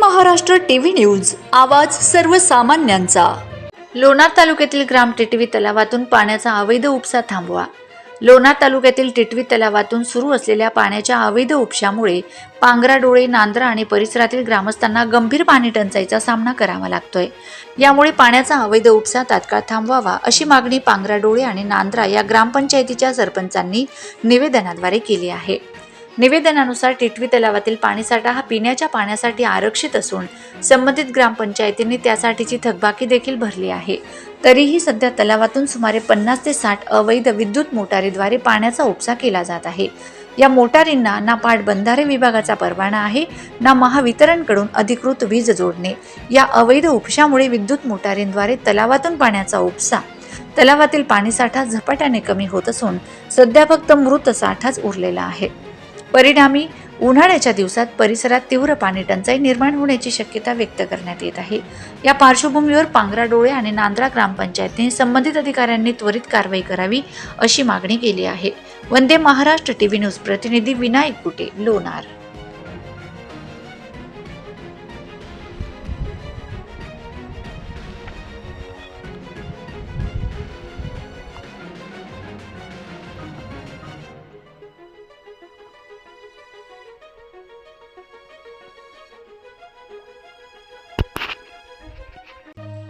Maharashtra TV news आवाज सर्वसामान्यांचा. लोणार तालुक्यातील ग्राम टिटवी तलावातून पाण्याचा अवैध उपसा थांबवा. लोणार तालुक्यातील टिटवी तलावातून सुरू असलेल्या पाण्याच्या अवैध उपशामुळे पांगराडोळे नांद्रा आणि परिसरातील ग्रामस्थांना गंभीर पाणी टंचाईचा सामना करावा लागतोय. यामुळे पाण्याचा अवैध उपसा तात्काळ थांबवावा अशी मागणी पांगराडोळे आणि नांद्रा या ग्रामपंचायतीच्या सरपंचांनी निवेदनाद्वारे केली आहे. निवेदनानुसार टिटवी तलावातील पाणीसाठा हा पिण्याच्या पाण्यासाठी आरक्षित असून संबंधित ग्रामपंचायतींनी त्यासाठीची थकबाकी देखील भरली आहे. तरीही सध्या तलावातून सुमारे पन्नास ते साठ अवैध विद्युत मोटारीद्वारे पाण्याचा उपसा केला जात आहे. या मोटारींना ना पाटबंधारे विभागाचा परवाना आहे ना महावितरणकडून अधिकृत वीज जोडणे. या अवैध उपशामुळे विद्युत मोटारींद्वारे तलावातून पाण्याचा उपसा. तलावातील पाणीसाठा झपाट्याने कमी होत असून सध्या फक्त मृत साठाच उरलेला आहे. परिणामी उन्हाळ्याच्या दिवसात परिसरात तीव्र पाणी टंचाई निर्माण होण्याची शक्यता व्यक्त करण्यात येत आहे. या पार्श्वभूमीवर पांगराडोळे आणि नांद्रा ग्रामपंचायतीने संबंधित अधिकाऱ्यांनी त्वरित कारवाई करावी अशी मागणी केली आहे. वंदे महाराष्ट्र टीव्ही न्यूज प्रतिनिधी विनायक कुटे लोणार.